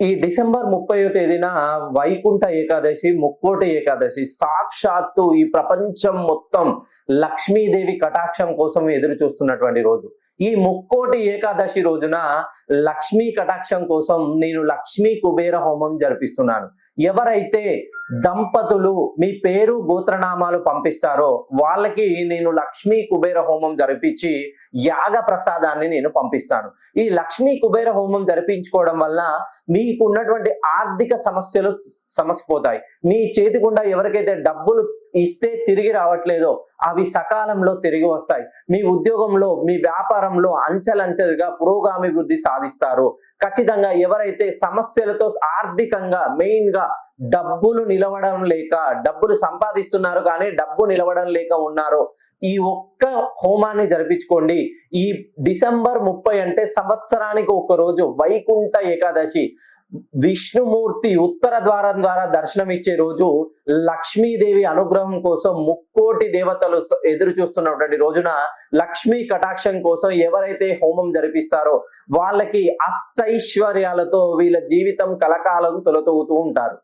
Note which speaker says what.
Speaker 1: ఈ డిసెంబర్ ముప్పైవ తేదీన వైకుంఠ ఏకాదశి ముక్కోటి ఏకాదశి సాక్షాత్తు ఈ ప్రపంచం మొత్తం లక్ష్మీదేవి కటాక్షం కోసం ఎదురు చూస్తున్నటువంటి రోజు. ఈ ముక్కోటి ఏకాదశి రోజున లక్ష్మీ కటాక్షం కోసం నేను లక్ష్మీ కుబేర హోమం జరిపిస్తున్నాను. ఎవరైతే దంపతులు మీ పేరు గోత్రనామాలు పంపిస్తారో వాళ్ళకి నేను లక్ష్మీ కుబేర హోమం జరిపించి యాగ ప్రసాదాన్ని నేను పంపిస్తాను. ఈ లక్ష్మీ కుబేర హోమం జరిపించుకోవడం వల్ల మీకు ఉన్నటువంటి ఆర్థిక సమస్యలు సమసిపోతాయి. మీ చేతి గుండా ఎవరికైతే డబ్బులు ఇస్తే తిరిగి రావట్లేదో అవి సకాలంలో తిరిగి వస్తాయి. మీ ఉద్యోగంలో మీ వ్యాపారంలో అంచెలంచెలుగా పురోగామివృద్ధి సాధిస్తారు. ఖచ్చితంగా ఎవరైతే సమస్యలతో ఆర్థికంగా మెయిన్గా డబ్బులు నిలవడం లేక డబ్బులు సంపాదిస్తున్నారు కానీ డబ్బు నిలవడం లేక ఉన్నారో ఈ ఒక్క హోమాన్ని జరిపించుకోండి. ఈ డిసెంబర్ ముప్పై అంటే సంవత్సరానికి ఒక రోజు వైకుంఠ ఏకాదశి. విష్ణుమూర్తి ఉత్తర ద్వారం ద్వారా దర్శనం ఇచ్చే రోజు లక్ష్మీదేవి అనుగ్రహం కోసం ముక్కోటి దేవతలు ఎదురు చూస్తున్నటువంటి రోజున లక్ష్మీ కటాక్షం కోసం ఎవరైతే హోమం జరిపిస్తారో వాళ్ళకి అష్టైశ్వర్యాలతో వీళ్ళ జీవితం కలకాలం తొలతూగుతూ ఉంటారు.